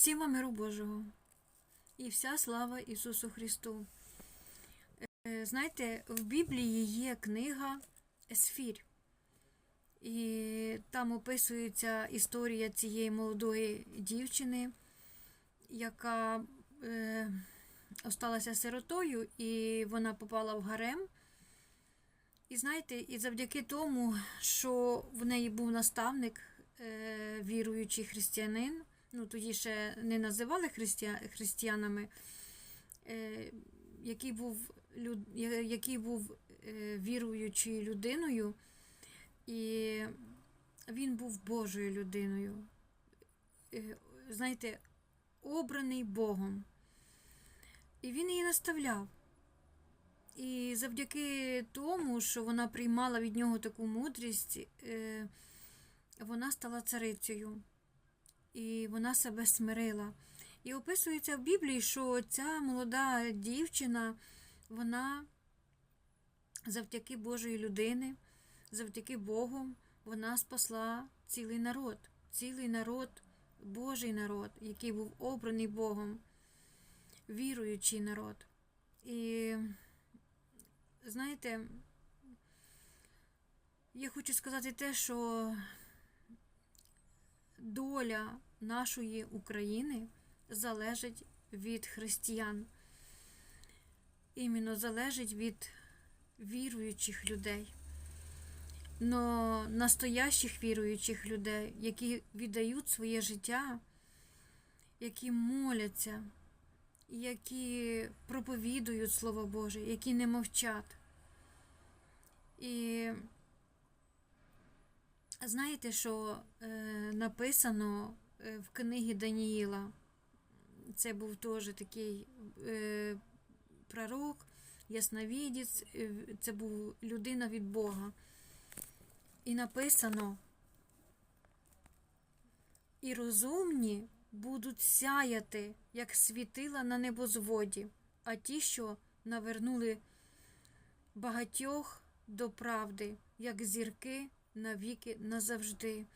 Всім вам миру Божого і вся слава Ісусу Христу. Е, Знаєте, в Біблії є книга Есфір. І там описується історія цієї молодої дівчини, яка е, осталася сиротою, і вона попала в гарем. І знаєте, і завдяки тому, що в неї був наставник, е, віруючий християнин, ну тоді ще не називали христия, християнами, е, який був, люд, який був е, віруючою людиною, і він був Божою людиною. Е, знаєте, обраний Богом. І він її наставляв. І завдяки тому, що вона приймала від нього таку мудрість, е, вона стала царицею. І вона себе смирила. І описується в Біблії, що ця молода дівчина, вона завдяки Божої людини, завдяки Богу, вона спасла цілий народ, цілий народ, Божий народ, який був обраний Богом, віруючий народ. І знаєте, я хочу сказати те, що доля нашої України залежить від християн. Іменно залежить від віруючих людей. Но настоящих віруючих людей, які віддають своє життя, які моляться, які проповідують Слово Боже, які не мовчать. І знаєте, що е, написано е, в книгі Даніїла? Це був теж такий е, пророк, ясновідець, е, це був людина від Бога. І написано, і розумні будуть сяяти, як світила на небозводі, а ті, що навернули багатьох до правди, як зірки навіки назавжди.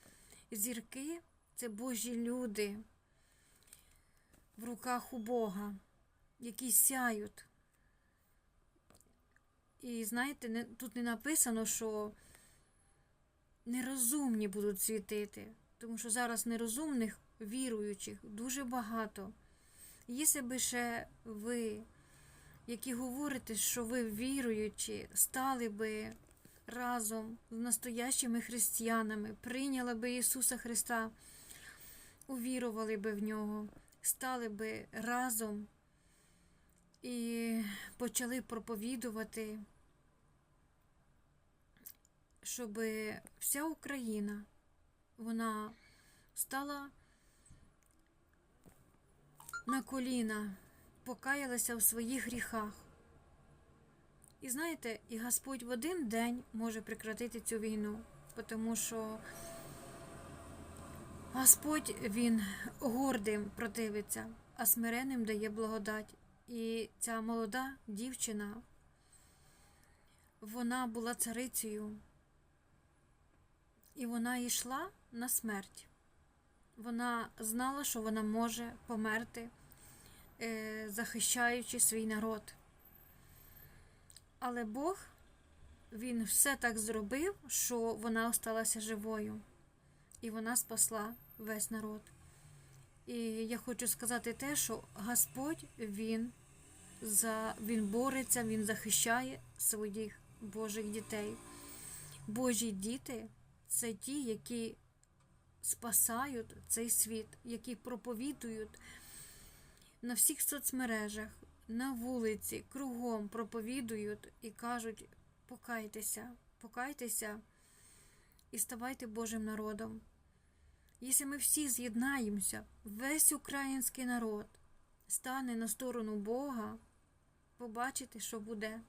Зірки це Божі люди в руках у Бога, які сяють. І знаєте, не, тут не написано, що нерозумні будуть світити, тому що зараз нерозумних віруючих дуже багато. Якщо би ще ви, які говорите, що ви віруючі, стали би разом з настоящими християнами, прийняли би Ісуса Христа, увірували би в Нього, стали би разом і почали проповідувати, щоб вся Україна вона стала на коліна, покаялася в своїх гріхах. І знаєте, і Господь в один день може прекратити цю війну, тому що Господь Він гордим противиться, а смиренним дає благодать. І ця молода дівчина, вона була царицею, і вона йшла на смерть. Вона знала, що вона може померти, е, захищаючи свій народ. Але Бог, Він все так зробив, що вона осталася живою, і вона спасла весь народ. І я хочу сказати те, що Господь Він, за, він бореться, Він захищає своїх Божих дітей. Божі діти це ті, які спасають цей світ, які проповідують на всіх соцмережах, на вулиці, кругом проповідують і кажуть: покайтеся, покайтеся і ставайте Божим народом. Якщо ми всі з'єднаємося, весь український народ стане на сторону Бога, побачите, що буде.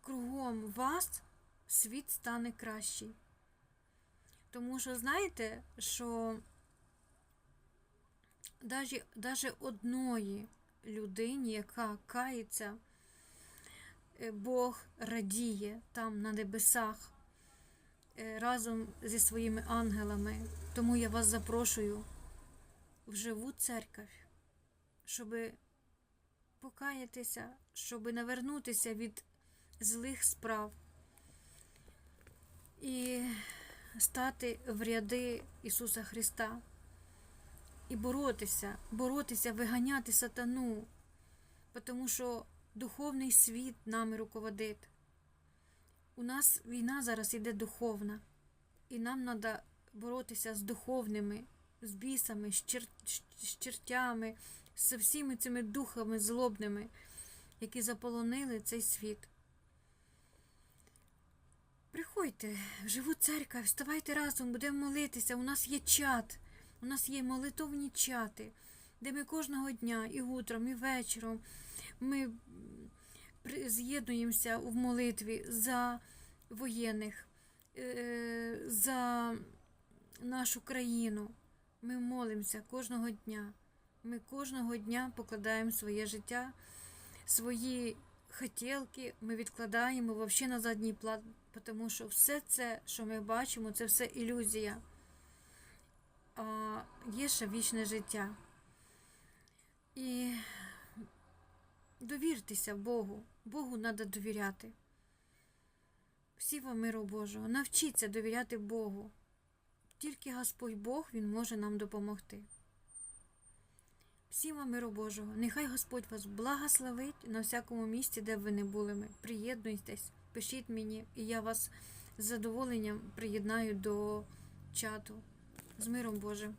Кругом вас світ стане кращий. Тому що знаєте, що навіть одної людині, яка кається, е, Бог радіє там на небесах. е, разом зі своїми ангелами. Тому я вас запрошую в живу церковь, щоб покаятися, щоб навернутися від злих справ і стати в ряди Ісуса Христа і боротися, боротися, виганяти сатану, тому що духовний світ нами руководить. У нас війна зараз іде духовна, і нам треба боротися з духовними, з бісами, з, чер... з чертями, з всіми цими духами злобними, які заполонили цей світ. Приходьте в живу церкву, вставайте разом, будемо молитися. У нас є чат, у нас є молитовні чати, де ми кожного дня, і утром, і вечором ми з'єднуємося в молитві за воєнних, е, за нашу країну. Ми молимося кожного дня. Ми кожного дня покладаємо своє життя, свої хотілки ми відкладаємо взагалі на задній план, тому що все це, що ми бачимо, це все ілюзія. Є ще вічне життя. І довіртеся Богу. Богу треба довіряти. Всі вам миру Божого. Навчіться довіряти Богу. Тільки Господь Бог Він може нам допомогти. Всім вам миру Божого. Нехай Господь вас благословить на всякому місці, де б ви не були ми. Приєднуйтесь, пишіть мені, і я вас з задоволенням приєднаю до чату. З миром Божим.